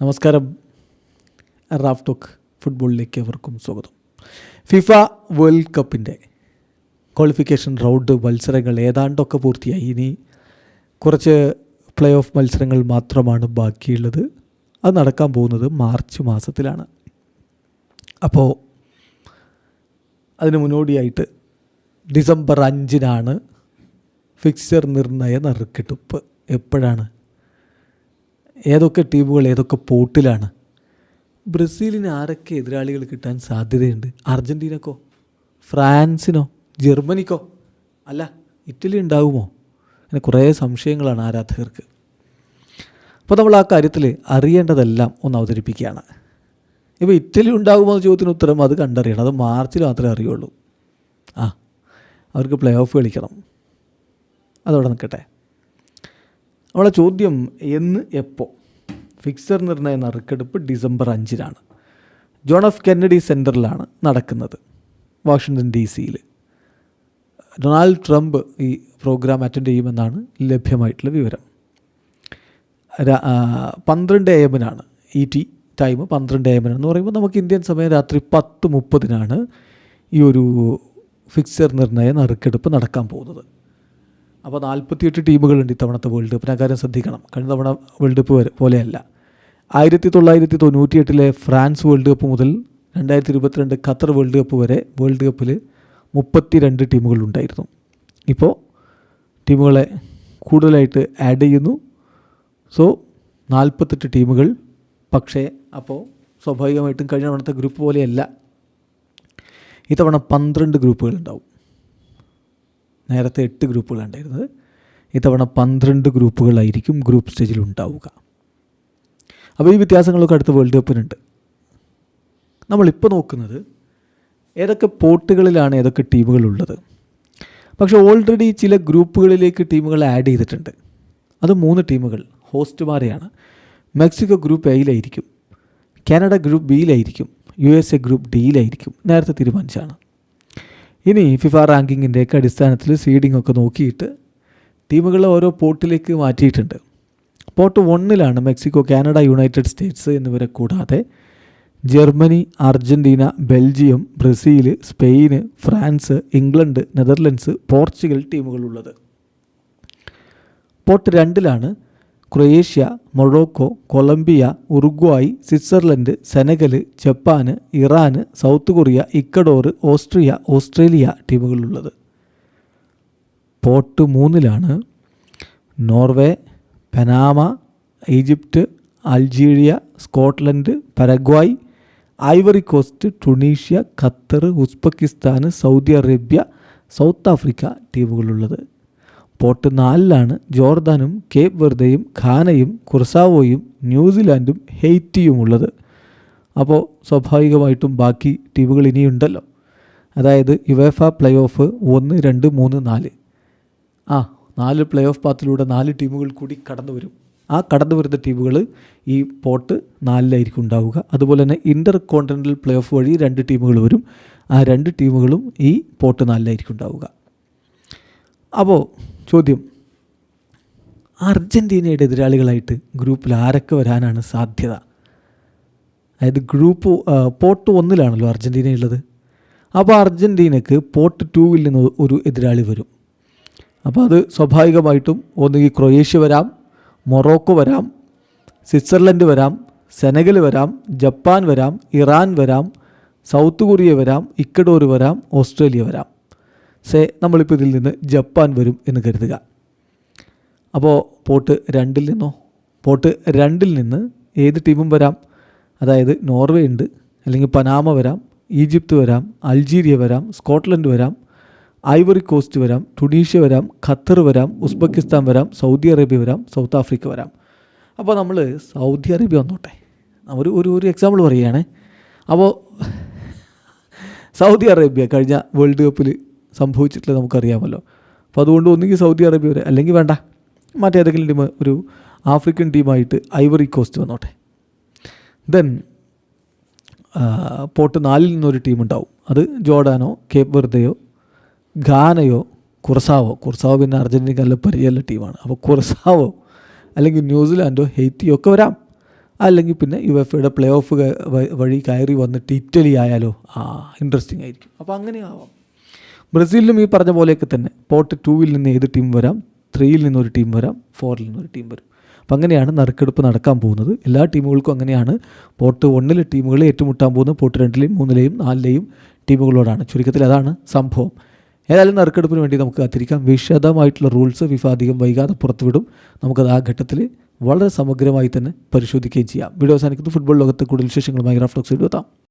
നമസ്കാരം. Raf talk ഫുട്ബോളിലേക്ക് അവർക്കും സ്വാഗതം. ഫിഫ വേൾഡ് കപ്പിന്റെ ക്വാളിഫിക്കേഷൻ റൗണ്ട് മത്സരങ്ങൾ ഏതാണ്ടൊക്കെ പൂർത്തിയായി. ഇനി കുറച്ച് പ്ലേ ഓഫ് മത്സരങ്ങൾ മാത്രമാണ് ബാക്കിയുള്ളത്. അത് നടക്കാൻ പോകുന്നത് മാർച്ച് മാസത്തിലാണ്. അപ്പോൾ അതിന് മുന്നോടിയായിട്ട് ഡിസംബർ അഞ്ചിനാണ് ഫിക്സർ നിർണയ നറുക്കെടുപ്പ്. എപ്പോഴാണ് ഏതൊക്കെ ടീമുകൾ ഏതൊക്കെ പോട്ടിലാണ് ബ്രസീലിന് ആരൊക്കെ എതിരാളികൾ കിട്ടാൻ സാധ്യതയുണ്ട്? അർജന്റീനക്കോ ഫ്രാൻസിനോ? ജർമ്മനിക്കോ? അല്ല ഇറ്റലി ഉണ്ടാകുമോ അങ്ങനെ കുറേ സംശയങ്ങളാണ് ആരാധകർക്ക്. അപ്പോൾ നമ്മൾ ആ കാര്യത്തിൽ അറിയേണ്ടതെല്ലാം ഒന്ന് അവതരിപ്പിക്കുകയാണ്. ഇപ്പോൾ ഇറ്റലി ഉണ്ടാകുമോ എന്ന ചോദ്യത്തിന് ഉത്തരം അത് കണ്ടറിയണം. അത് മാർച്ചിൽ മാത്രമേ അറിയുള്ളൂ. ആ അവർക്ക് പ്ലേ ഓഫ് കളിക്കണം. അതവിടെ നിൽക്കട്ടെ. നമ്മളെ ചോദ്യം എന്ന് എപ്പോൾ ഫിക്സർ നിർണയ നറുക്കെടുപ്പ് ഡിസംബർ അഞ്ചിനാണ്. ജോൺ എഫ് കെന്നഡി സെന്ററിലാണ് നടക്കുന്നത് വാഷിങ്ടൺ ഡി സിയിൽ ഡൊണാൾഡ് ട്രംപ് ഈ പ്രോഗ്രാം അറ്റൻഡ് ചെയ്യുമെന്നാണ് ലഭ്യമായിട്ടുള്ള വിവരം. പന്ത്രണ്ട് എ എമ്മിനാണ്. ഇ ടി ടൈം പന്ത്രണ്ട് എ എമ്മിനാണെന്ന് പറയുമ്പോൾ നമുക്ക് ഇന്ത്യൻ സമയം രാത്രി പത്ത് മുപ്പതിനാണ് ഈ ഒരു ഫിക്സർ നിർണയ നറുക്കെടുപ്പ് നടക്കാൻ പോകുന്നത്. അപ്പോൾ നാൽപ്പത്തിയെട്ട് ടീമുകളുണ്ട് ഇത്തവണത്തെ വേൾഡ് കപ്പിന് അക്കാര്യം ശ്രദ്ധിക്കണം. കഴിഞ്ഞ തവണ വേൾഡ് കപ്പ് പോലെയല്ല. ആയിരത്തി തൊള്ളായിരത്തി തൊണ്ണൂറ്റി എട്ടിലെ ഫ്രാൻസ് വേൾഡ് കപ്പ് മുതൽ രണ്ടായിരത്തി ഇരുപത്തിരണ്ട് ഖത്തർ വേൾഡ് കപ്പ് വരെ വേൾഡ് കപ്പിൽ മുപ്പത്തിരണ്ട് ടീമുകളുണ്ടായിരുന്നു ഇപ്പോൾ ടീമുകളെ കൂടുതലായിട്ട് ആഡ് ചെയ്യുന്നു. സോ നാൽപ്പത്തെട്ട് ടീമുകൾ. പക്ഷേ അപ്പോൾ സ്വാഭാവികമായിട്ടും കഴിഞ്ഞ തവണത്തെ ഗ്രൂപ്പ് പോലെയല്ല. ഇത്തവണ പന്ത്രണ്ട് ഗ്രൂപ്പുകൾ ഉണ്ടാവും. നേരത്തെ എട്ട് ഗ്രൂപ്പുകളുണ്ടായിരുന്നത് ഇത്തവണ പന്ത്രണ്ട് ഗ്രൂപ്പുകളായിരിക്കും ഗ്രൂപ്പ് സ്റ്റേജിൽ ഉണ്ടാവുക. അപ്പോൾ ഈ വ്യത്യാസങ്ങളൊക്കെ അടുത്ത വേൾഡ് കപ്പിനുണ്ട് നമ്മളിപ്പോൾ നോക്കുന്നത് ഏതൊക്കെ പോട്ടുകളിലാണ് ഏതൊക്കെ ടീമുകളുള്ളത് പക്ഷേ ഓൾറെഡി ചില ഗ്രൂപ്പുകളിലേക്ക് ടീമുകൾ ആഡ് ചെയ്തിട്ടുണ്ട്. അത് മൂന്ന് ടീമുകൾ ഹോസ്റ്റുമാരെയാണ് മെക്സിക്കോ ഗ്രൂപ്പ് എയിലായിരിക്കും. കാനഡ ഗ്രൂപ്പ് ബിയിലായിരിക്കും. യു എസ് എ ഗ്രൂപ്പ് ഡിയിലായിരിക്കും. നേരത്തെ തീരുമാനിച്ചാണ് ഇനി ഫിഫ റാങ്കിങ്ങിന്റെയൊക്കെ അടിസ്ഥാനത്തിൽ സീഡിംഗ് ഒക്കെ നോക്കിയിട്ട് ടീമുകളെ ഓരോ പോട്ടിലേക്ക് മാറ്റിയിട്ടുണ്ട്. പോർട്ട് വണ്ണിലാണ് മെക്സിക്കോ കാനഡ യുണൈറ്റഡ് സ്റ്റേറ്റ്സ് എന്നിവരെ കൂടാതെ Germany Argentina Belgium Brazil Spain France England Netherlands Portugal ടീമുകളുള്ളത്. Pot രണ്ടിലാണ് Croatia Morocco Colombia Uruguay Switzerland Senegal Japan Iran South Korea Ecuador Austria Australia ടീമുകളുള്ളത്. Pot മൂന്നിലാണ് Norway Panama Egypt Algeria Scotland Paraguay Ivory Coast Tunisia Qatar Uzbekistan Saudi Arabia South Africa ടീമുകളുള്ളത്. Pot നാലിലാണ് ജോർദാനും Cape വെർദയും ഖാനയും കുർസാവോയും ന്യൂസിലാൻഡും ഹെയ്റ്റിയുമുള്ളത്. അപ്പോൾ സ്വാഭാവികമായിട്ടും ബാക്കി ടീമുകൾ ഇനിയുണ്ടല്ലോ. അതായത് UEFA play off ഒന്ന് രണ്ട് മൂന്ന് നാല്. ആ നാല് പ്ലേ ഓഫ് പാത്തിലൂടെ നാല് ടീമുകൾ കൂടി കടന്നു വരും. ആ കടന്നു വരുന്ന ടീമുകൾ ഈ പോട്ട് നാലിലായിരിക്കും ഉണ്ടാവുക. അതുപോലെ തന്നെ ഇന്റർ കോണ്ടിനൽ പ്ലേ ഓഫ് വഴി രണ്ട് ടീമുകൾ വരും. ആ രണ്ട് ടീമുകളും ഈ പോട്ട് നാലിലായിരിക്കും ഉണ്ടാവുക. അപ്പോൾ ചോദ്യം. അർജന്റീനയുടെ എതിരാളികളായിട്ട് ഗ്രൂപ്പിൽ ആരൊക്കെ വരാനാണ് സാധ്യത? അതായത് ഗ്രൂപ്പ് പോട്ട് ഒന്നിലാണല്ലോ അർജന്റീന ഉള്ളത്. അപ്പോൾ അർജന്റീനക്ക് പോർട്ട് ടൂവിൽ നിന്ന് ഒരു എതിരാളി വരും. അപ്പോൾ അത് സ്വാഭാവികമായിട്ടും ഒന്നുകിൽ ക്രൊയേഷ്യ വരാം മൊറോക്കോ വരാം സ്വിറ്റ്സർലൻഡ് വരാം സെനഗൽ വരാം ജപ്പാൻ വരാം ഇറാൻ വരാം സൗത്ത് കൊറിയ വരാം ഇക്കഡോർ വരാം ഓസ്ട്രേലിയ വരാം. സേ നമ്മളിപ്പോൾ ഇതിൽ നിന്ന് ജപ്പാൻ വരും എന്ന് കരുതുക. അപ്പോൾ പോട്ട് രണ്ടിൽ നിന്നോ? പോട്ട് രണ്ടിൽ നിന്ന് ഏത് ടീമും വരാം. അതായത് നോർവേ ഉണ്ട് അല്ലെങ്കിൽ പനാമ വരാം ഈജിപ്ത് വരാം അൾജീരിയ വരാം സ്കോട്ട്ലൻഡ് വരാം ഐവറി കോസ്റ്റ് വരാം ടുണീഷ്യ വരാം ഖത്തർ വരാം ഉസ്ബെക്കിസ്ഥാൻ വരാം സൗദി അറേബ്യ വരാം സൗത്ത് ആഫ്രിക്ക വരാം. അപ്പോൾ നമ്മൾ സൗദി അറേബ്യ വന്നോട്ടെ. ഒരു ഒരു ഒരു എക്സാമ്പിൾ പറയുകയാണേ. അപ്പോൾ സൗദി അറേബ്യ കഴിഞ്ഞ വേൾഡ് കപ്പിൽ സംഭവിച്ചിട്ടുള്ളത് നമുക്കറിയാമല്ലോ. അപ്പോൾ അതുകൊണ്ട് ഒന്നുകിൽ സൗദി അറേബ്യ വരെ അല്ലെങ്കിൽ വേണ്ട മറ്റേതെങ്കിലും ടീം ഒരു ആഫ്രിക്കൻ ടീമായിട്ട് ഐവറി കോസ്റ്റ് വന്നോട്ടെ. ദെൻ പോട്ട് നാലിൽ നിന്നൊരു ടീം ഉണ്ടാവും. അത് ജോർഡാനോ കേപ്പ് വെർദയോ ഘാനയോ കുർസാവോ കുർസാവോ പിന്നെ അർജന്റീന നല്ല പരിചയമുള്ള ടീമാണ്. അപ്പോൾ കുർസാവോ അല്ലെങ്കിൽ ന്യൂസിലാൻഡോ ഹെയ്റ്റിയോ ഒക്കെ വരാം. അല്ലെങ്കിൽ പിന്നെ യു എഫ് എയുടെ പ്ലേ ഓഫ് വഴി കയറി വന്നിട്ട് ഇറ്റലി ആയാലോ ആ ഇൻട്രസ്റ്റിംഗ് ആയിരിക്കും. അപ്പോൾ അങ്ങനെ ആവാം. ബ്രസീലിലും ഈ പറഞ്ഞ പോലെയൊക്കെ തന്നെ. പോട്ട് ടൂവിൽ നിന്ന് ഏത് ടീം വരാം? ത്രീയിൽ നിന്നൊരു ടീം വരാം. ഫോറിൽ നിന്നൊരു ടീം വരും. അപ്പം അങ്ങനെയാണ് നറുക്കെടുപ്പ് നടക്കാൻ പോകുന്നത്. എല്ലാ ടീമുകൾക്കും അങ്ങനെയാണ്. പോട്ട് ഒന്നിലെ ടീമുകൾ ഏറ്റുമുട്ടാൻ പോകുന്നത് പോട്ട് രണ്ടിലെയും മൂന്നിലെയും നാലിലെയും ടീമുകളോടാണ്. ചുരുക്കത്തിൽ അതാണ് സംഭവം. ഏതായാലും നറുക്കെടുപ്പിന് വേണ്ടി നമുക്ക് കാത്തിരിക്കാം. വിശദമായിട്ടുള്ള റൂൾസ് ഫിഫ അധികം വൈകാതെ പുറത്തുവിടും. നമുക്കത് ആ ഘട്ടത്തിൽ വളരെ സമഗ്രമായി തന്നെ പരിശോധിക്കുകയും ചെയ്യാം. വീഡിയോ അവസാനിക്കുന്നത് ഫുട്ബോൾ ലോകത്തെ കൂടുതൽ വിശേഷങ്ങളുമായി ഗ്രാഫ്റ്റോക്സ് എത്താം.